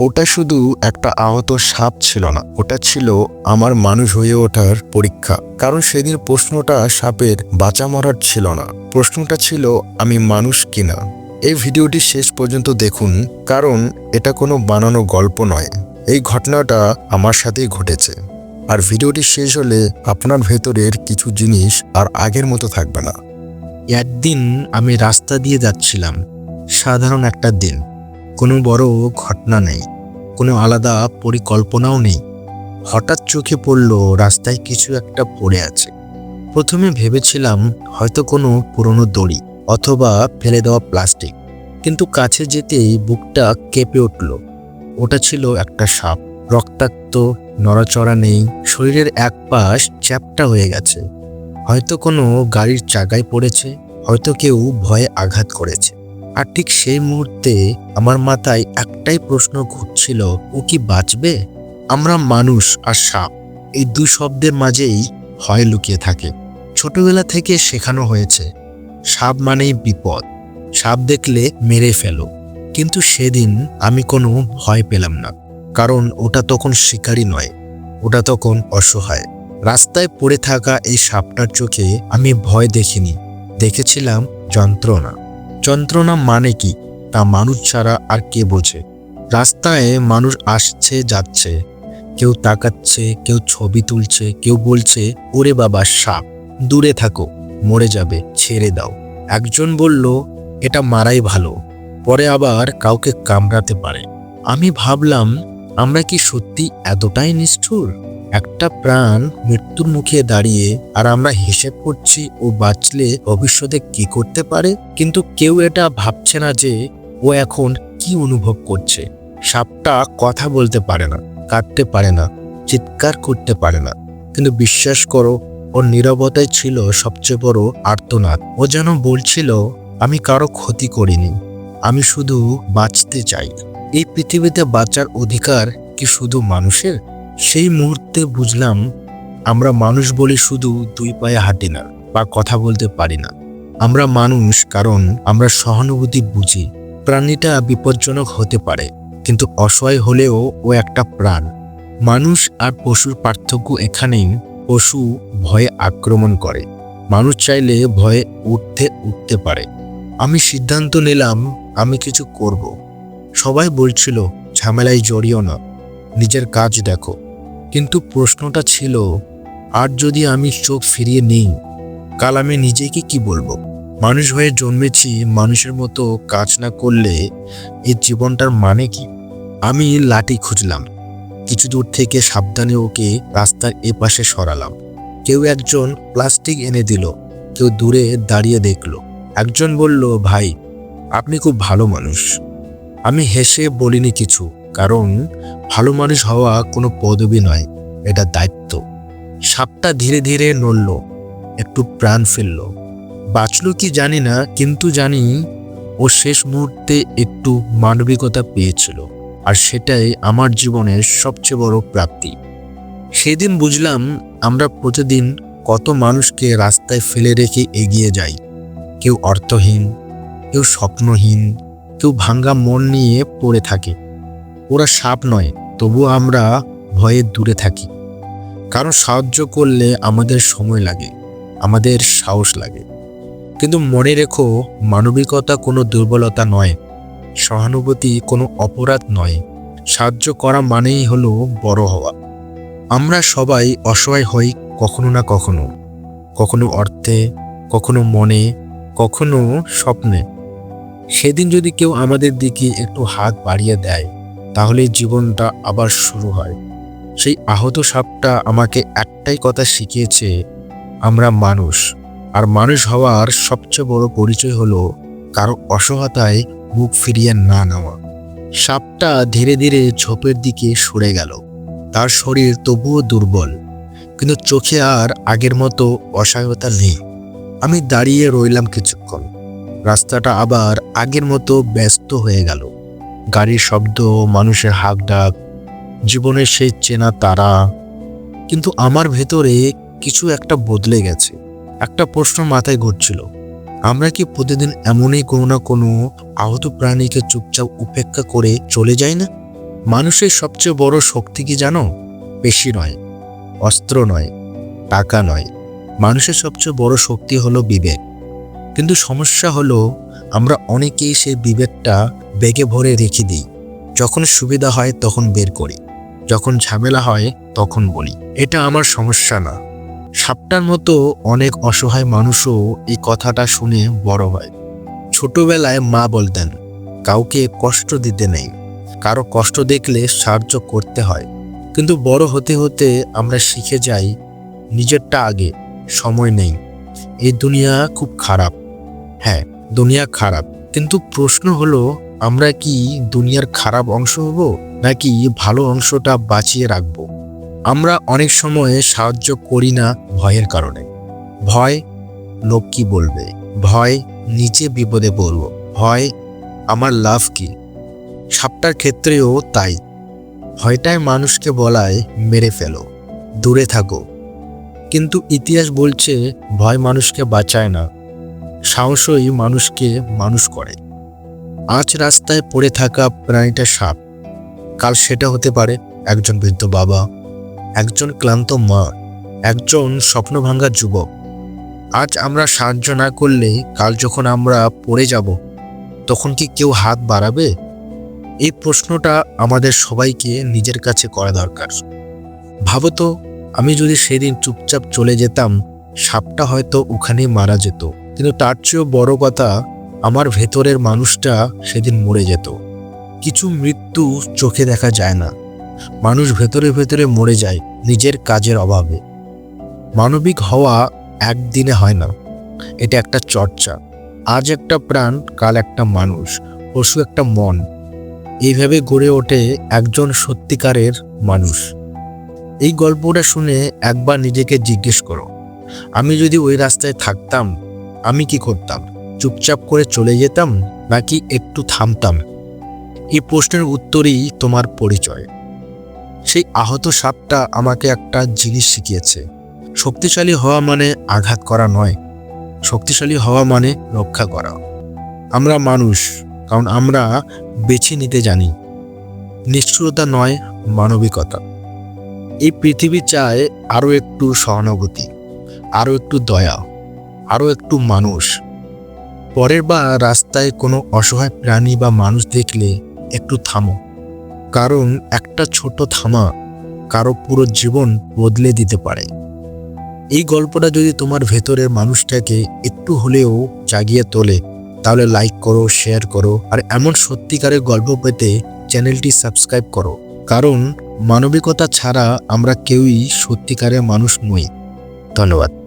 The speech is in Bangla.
ওটা শুধু একটা আহত সাপ ছিল না, ওটা ছিল আমার মানুষ হয়ে ওঠার পরীক্ষা। কারণ সেদিন প্রশ্নটা সাপের বাঁচা মরার ছিল না। প্রশ্নটা ছিল, আমি মানুষ কিনা? এই ভিডিওটি শেষ পর্যন্ত দেখুন, কারণ এটা কোনো বানানো গল্প নয়। এই ঘটনাটা আমার সাথেই ঘটেছে। আর ভিডিওটি শেষ হলে আপনার ভেতরের কিছু জিনিস আর আগের মতো থাকবে না। একদিন আমি রাস্তা দিয়ে যাচ্ছিলাম, সাধারণ একটা দিন। কোনো বড় ঘটনা নেই, কোনো আলাদা পরিকল্পনাও নেই। হঠাৎ চোখে পড়ল রাস্তায় কিছু একটা পড়ে আছে। প্রথমে ভেবেছিলাম হয়তো কোনো পুরনো দড়ি অথবা ফেলে দেওয়া প্লাস্টিক, কিন্তু কাছে যেতেই বুকটা কেঁপে উঠল। ওটা ছিল একটা সাপ। রক্তাক্ত, নড়াচড়া নেই, শরীরের এক পাশ চ্যাপটা হয়ে গেছে। হয়তো কোনো গাড়ির চাকায় পড়েছে, হয়তো কেউ ভয়ে আঘাত করেছে। আর ঠিক সেই মুহূর্তে আমার মাথায় একটাই প্রশ্ন ঘুরছিল, ও কি বাঁচবে? আমরা মানুষ আর সাপ, এই দু শব্দের মাঝেই ভয় লুকিয়ে থাকে। ছোটবেলা থেকে শেখানো হয়েছে, সাপ মানেই বিপদ। সাপ দেখলে মেরে ফেলো। কিন্তু সেদিন আমি কোনো ভয় পেলাম না, কারণ ওটা তখন শিকারী নয়, ওটা তখন অসহায়। রাস্তায় পড়ে থাকা এই সাপটার চোখে আমি ভয় দেখিনি, দেখেছিলাম যন্ত্রণা। যন্ত্রণা মানে কি তা মানুষ ছাড়া আর কে বোঝে? রাস্তায় মানুষ আসছে, যাচ্ছে। কেউ তাকাচ্ছে, কেউ ছবি তুলছে, কেউ বলছে, ওরে বাবা, সাপ, দূরে থাকো, মরে যাবে, ছেড়ে দাও। একজন বলল, এটা মারাই ভালো। পরে আবার কাউকে কামড়াতে পারে। আমি ভাবলাম আমরা কি সত্যি এতটাই নিষ্ঠুর? একটা প্রাণ মৃত্যুর মুখে দাঁড়িয়ে আর আমরা হিসেব করছি ও বাঁচলে ভবিষ্যতে কি করতে পারে? কিন্তু কেউ এটা ভাবছে না যে ও এখন কি অনুভব করছে। সাপটা কথা বলতে পারে না কাটতে পারে না, চিৎকার করতে পারে না। কিন্তু বিশ্বাস করো, ওর নীরবতাই ছিল সবচেয়ে বড় আর্তনাদ। ও যেন বলছিল, আমি কারও ক্ষতি করিনি, আমি শুধু বাঁচতে চাই। এই পৃথিবীতে বাঁচার অধিকার কি শুধু মানুষের? সেই মুহূর্তে বুঝলাম আমরা মানুষ বলে শুধু দুই পায়ে হাঁটি না বা কথা বলতে পারি না। আমরা মানুষ কারণ আমরা সহানুভূতি বুঝি। প্রাণীটা বিপজ্জনক হতে পারে, কিন্তু অসহায় হলেও ও একটা প্রাণ। মানুষ আর পশুর পার্থক্য এখানেই, পশু ভয়ে আক্রমণ করে। মানুষ চাইলে ভয়ে উঠতে উঠতে পারে। আমি সিদ্ধান্ত নিলাম আমি কিছু করব। সবাই বলছিল, ঝামেলায় জড়িও না, নিজের কাজ দেখো। কিন্তু প্রশ্নটা ছিল, আর যদি আমি চোখ ফিরিয়ে নিই, কাল আমি নিজেকে কি বলব? মানুষ হয়ে জন্মেছি, মানুষের মতো কাজ না করলে এই জীবনটার মানে কি? আমি লাঠি খুঁজলাম। কিছু দূর থেকে সাবধানে ওকে রাস্তার এপাশে সরালাম। কেউ একজন প্লাস্টিক এনে দিল, কেউ দূরে দাঁড়িয়ে দেখল। একজন বলল, ভাই, আপনি খুব ভালো মানুষ। আমি হেসে বলিনি কিছু, কারণ ভালো মানুষ হওয়া কোনো পদবি নয়, এটা দায়িত্ব। সাপটা ধীরে ধীরে নড়ল, একটু প্রাণ ফেলল। বাঁচলো কি জানি না, কিন্তু জানি ও শেষ মুহূর্তে একটু মানবিকতা পেয়েছিল, আর সেটাই আমার জীবনের সবচেয়ে বড় প্রাপ্তি। সেদিন বুঝলাম আমরা প্রতিদিন কত মানুষকে রাস্তায় ফেলে রেখে এগিয়ে যাই। কেউ অর্থহীন, কেউ স্বপ্নহীন কেউ ভাঙ্গা মন নিয়ে পড়ে থাকে। ওরা সাপ নয় তবু আমরা ভয়ে দূরে থাকি। কারণ সাহায্য করলে আমাদের সময় লাগে, আমাদের সাহস লাগে। কিন্তু মনে রেখো, মানবিকতা কোনো দুর্বলতা নয়, সহানুভূতি কোনো অপরাধ নয়। সাহায্য করা মানেই হলো বড় হওয়া। আমরা সবাই অসহায় হই কখনো না কখনো। কখনো অর্থে, কখনো মনে, কখনো স্বপ্নে। সেদিন যদি কেউ আমাদের দিকে একটু হাত বাড়িয়ে দেয়, তাহলে জীবনটা আবার শুরু হয়। সেই আহত সাপটা আমাকে একটাই কথা শিখিয়েছে, আমরা মানুষ। আর মানুষ হওয়ার সবচেয়ে বড় পরিচয় হলো কারও অসহায়তায় মুখ ফিরিয়ে না নেওয়া। সাপটা ধীরে ধীরে ঝোপের দিকে সরে গেল। তার শরীর তবুও দুর্বল, কিন্তু চোখে আর আগের মতো অসহায়তা নেই। আমি দাঁড়িয়ে রইলাম কিছুক্ষণ। রাস্তাটা আবার আগের মতো ব্যস্ত হয়ে গেল। গাড়ির শব্দ, মানুষের হাক ডাক জীবনের সেই চেনা তারা। কিন্তু আমার ভেতরে কিছু একটা বদলে গেছে। একটা প্রশ্ন মাথায় ঘুরছিল, আমরা কি প্রতিদিন এমনই কোনো না কোনো আহত প্রাণীকে চুপচাপ উপেক্ষা করে চলে যাই না? মানুষের সবচেয়ে বড় শক্তি কি জানো? পেশি নয়, অস্ত্র নয়, টাকা নয়। মানুষের সবচেয়ে বড় শক্তি হলো বিবেক। কিন্তু সমস্যা হলো আমরা অনেকেই সেই বিবেকটা বেগে ভরে রেখে দিই। যখন সুবিধা হয় তখন বের করি। যখন ঝামেলা হয় তখন বলি। এটা আমার সমস্যা না। সাপটার মতো অনেক অসহায় মানুষও এই কথাটা শুনে বড় হয়। ছোটবেলায় মা বলতেন, কাউকে কষ্ট দিতে নেই। কারও কষ্ট দেখলে সাহায্য করতে হয়। কিন্তু বড় হতে হতে আমরা শিখে যাই, নিজেরটা আগে, সময় নেই। এই দুনিয়া খুব খারাপ। হ্যাঁ দুনিয়া খারাপ। কিন্তু প্রশ্ন হলো, আমরা কি দুনিয়ার খারাপ অংশ হব, নাকি ভালো অংশটা বাঁচিয়ে রাখব? আমরা অনেক সময় সাহায্য করি না ভয়ের কারণে। ভয় লোক কি বলবে? ভয় নিচে বিপদে পড়ব। ভয় আমার লাভ কি? সাপটার ক্ষেত্রেও তাই। ভয়টায় মানুষকে বলায় মেরে ফেলো, দূরে থাকো। কিন্তু ইতিহাস বলছে, ভয় মানুষকে বাঁচায় না। সাহসই মানুষকে মানুষ করে। আজ রাস্তায় পড়ে থাকা প্রাণীটা সাপ। কাল সেটা হতে পারে একজন বৃদ্ধ বাবা, একজন ক্লান্ত মা, একজন স্বপ্নভাঙ্গা যুবক। আজ আমরা সাহায্য না করলে কাল যখন আমরা পড়ে যাব, তখন কি কেউ হাত বাড়াবে? এই প্রশ্নটা আমাদের সবাইকে নিজের কাছে করা দরকার। ভাবো তো, আমি যদি সেদিন চুপচাপ চলে যেতাম, সাপটা হয়তো ওখানেই মারা যেত। কিন্তু তার চেয়েও বড় কথা, আমার ভেতরের মানুষটা সেদিন মরে যেত। কিছু মৃত্যু চোখে দেখা যায় না। মানুষ ভেতরে ভেতরে মরে যায় নিজের কাজের অভাবে। মানবিক হওয়া একদিনে হয় না। এটা একটা চর্চা। আজ একটা প্রাণ, কাল একটা মানুষ পশু একটা মন। এইভাবে গড়ে ওঠে একজন সত্যিকারের মানুষ। এই গল্পটা শুনে একবার নিজেকে জিজ্ঞেস করো, আমি যদি ওই রাস্তায় থাকতাম আমি কি করতাম? চুপচাপ করে চলে যেতাম নাকি একটু থামতাম? এই প্রশ্নের উত্তরই তোমার পরিচয়। সেই আহত সাপটা আমাকে একটা জিনিস শিখিয়েছে। শক্তিশালী হওয়া মানে আঘাত করা নয়। শক্তিশালী হওয়া মানে রক্ষা করা। আমরা মানুষ, কারণ আমরা বেছে নিতে জানি। নিষ্ঠুরতা নয়, মানবিকতা। এই পৃথিবী চায় আরও একটু সহানুভূতি, আরও একটু দয়া। আরও একটু মানুষ। পরের বা রাস্তায় কোনো অসহায় প্রাণী বা মানুষ দেখলে একটু থামো। কারণ একটা ছোট থামা কারও পুরো জীবন বদলে দিতে পারে। এই গল্পটা যদি তোমার ভেতরের মানুষটাকে একটু হলেও জাগিয়ে তোলে, তাহলে লাইক করো শেয়ার করো, আর এমন সত্যিকারের গল্প পেতে চ্যানেলটি সাবস্ক্রাইব করো। কারণ মানবিকতা ছাড়া আমরা কেউই সত্যিকারের মানুষ নই। ধন্যবাদ।